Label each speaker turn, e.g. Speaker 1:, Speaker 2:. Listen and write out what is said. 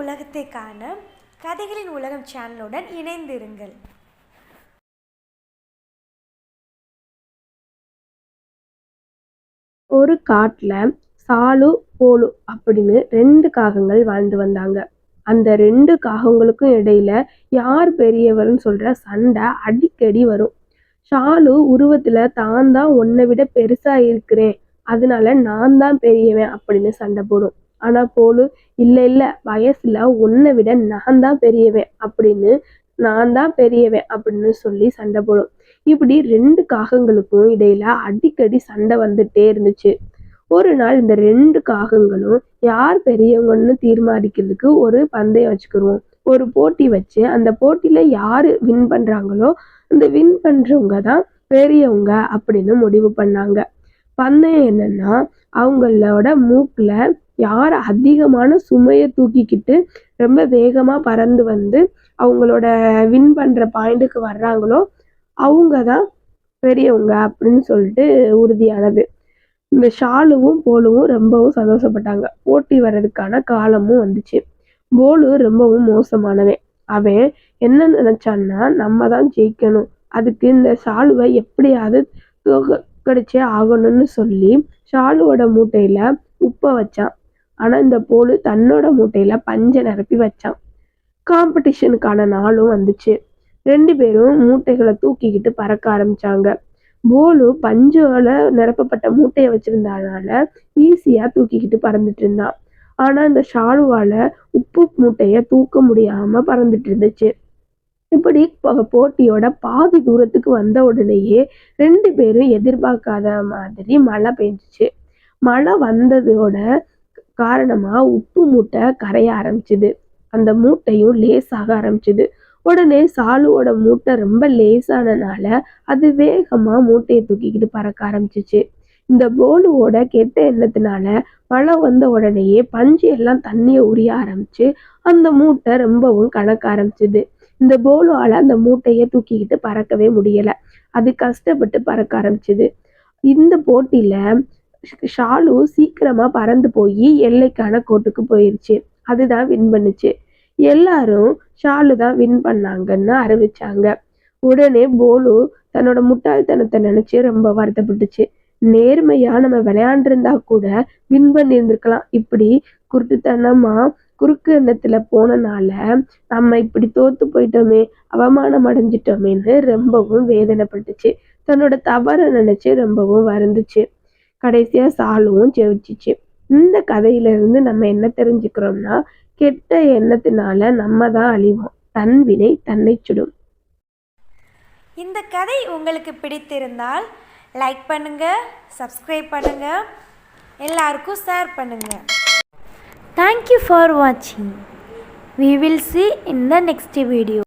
Speaker 1: உலகத்தை காண கதைகளின் உலகம் சேனலுடன் இணைந்திருங்கள்.
Speaker 2: ஒரு காட்டில் சாலு போலு அப்படின்னு ரெண்டு காகங்கள் வாழ்ந்து வந்தாங்க. அந்த ரெண்டு காகங்களுக்கும் இடையில யார் பெரியவர்னு சொல்ற சண்டை அடிக்கடி வரும். ஷாலு உருவத்துல தான் தான் உன்னை விட பெருசா இருக்கிறேன். அதனால நான் தான் பெரியவன் அப்படின்னு சண்டை போடும். ஆனா போலு இல்ல இல்ல வயசுல உன்னை விட நான் தான் பெரியவன் அப்படின்னு நான் தான் பெரியவன் அப்படின்னு சொல்லி சண்டை போடும். இப்படி ரெண்டு காகங்களுக்கும் இடையில அடிக்கடி சண்டை வந்துட்டே இருந்துச்சு. ஒரு நாள் இந்த ரெண்டு காகங்களும் யார் பெரியவங்கன்னு தீர்மானிக்கிறதுக்கு ஒரு பந்தயம் வச்சுக்கிருவோம். ஒரு போட்டி வச்சு அந்த போட்டியில யாரு வின் பண்றாங்களோ அந்த வின் பண்றவங்க தான் பெரியவங்க அப்படின்னு முடிவு பண்ணாங்க. பந்தயம் என்னன்னா அவங்களோட மூக்கில் யார் அதிகமான சுமையை தூக்கிக்கிட்டு ரொம்ப வேகமாக பறந்து வந்து அவங்களோட வின் பண்ணுற பாயிண்ட்டுக்கு வர்றாங்களோ அவங்க தான் பெரியவங்க அப்படின்னு சொல்லிட்டு உறுதியானது. இந்த ஷாலுவும் போலுவும் ரொம்பவும் சந்தோஷப்பட்டாங்க. போட்டி வர்றதுக்கான காலமும் வந்துச்சு. போலு ரொம்பவும் மோசமானவன். அவன் என்ன நினச்சான்னா நம்ம தான் ஜெயிக்கணும். அதுக்கு இந்த ஷாலுவை எப்படியாவது தோக்கடிச்சே ஆகணும்னு சொல்லி ஷாலுவோட மூட்டையில உப்பை வச்சான் ஆனா இந்த போலு தன்னோட மூட்டையில பஞ்சை நிரப்பி வச்சான் காம்படிஷனுக்கான நாளும் வந்துச்சு. ரெண்டு பேரும் மூட்டைகளை தூக்கிக்கிட்டு பறக்க ஆரம்பிச்சாங்க. போலு பஞ்சால நிரப்பப்பட்ட மூட்டையை வச்சிருந்தனால ஈஸியா தூக்கிக்கிட்டு பறந்துட்டு இருந்தான் ஆனா இந்த ஷாலுவால உப்பு மூட்டையை தூக்க முடியாம பறந்துட்டு இருந்துச்சு. இப்படி போட்டியோட பாதி தூரத்துக்கு வந்த உடனேயே ரெண்டு பேரும் எதிர்பார்க்காத மாதிரி மழை பெஞ்சிச்சு. மழை வந்ததோட காரணமா உப்பு மூட்டை கரைய ஆரம்பிச்சுது. அந்த மூட்டையும் லேசாக ஆரம்பிச்சுது. உடனே சாலுவோட மூட்டை ரொம்ப லேசானனால அது வேகமா மூட்டையை தூக்கிக்கிட்டு பறக்க ஆரம்பிச்சிச்சு. இந்த போலுவோட கெட்ட எண்ணத்தினால மழை வந்த உடனேயே பஞ்சு எல்லாம் தண்ணியை உரிய ஆரம்பிச்சு அந்த மூட்டை ரொம்பவும் கணக்க ஆரம்பிச்சுது. இந்த போலுவால அந்த மூட்டையை தூக்கிக்கிட்டு பறக்கவே முடியல. அது கஷ்டப்பட்டு பறக்க ஆரம்பிச்சுது. இந்த போட்டியில ஷாலு சீக்கிரமா பறந்து போய் எல்லைக்கான கோட்டுக்கு போயிருச்சு. அதுதான் வின் பண்ணுச்சு. எல்லாரும் ஷாலு தான் வின் பண்ணாங்கன்னு அறிவிச்சாங்க. உடனே போலு தன்னோட முட்டாள்தனத்தை நினைச்சு ரொம்ப வருத்தப்பட்டுச்சு. நேர்மையா நம்ம விளையாண்டிருந்தா கூட வின் பண்ணியிருந்திருக்கலாம். இப்படி குருட்டுத்தனமா குறுக்கு எண்ணத்துல போனனால நம்ம இப்படி தோத்து போயிட்டோமே அவமானம் அடைஞ்சிட்டோமேன்னு ரொம்பவும் வேதனைப்பட்டுச்சு. தன்னோட தவறை நினைச்சு ரொம்பவும் வருந்துச்சு. கடைசியா சாலுவும் ஜெயிச்சிச்சு. இந்த கதையில இருந்து நம்ம என்ன தெரிஞ்சுக்கிறோம்னா கெட்ட எண்ணத்தினால நம்ம தான் அழிவோம். தன் வினை தன்னை சுடும்.
Speaker 1: இந்த கதை உங்களுக்கு பிடித்திருந்தால் லைக் பண்ணுங்க சப்ஸ்கிரைப் பண்ணுங்க எல்லாருக்கும் ஷேர் பண்ணுங்கள் Thank you for watching. We will see in the next video.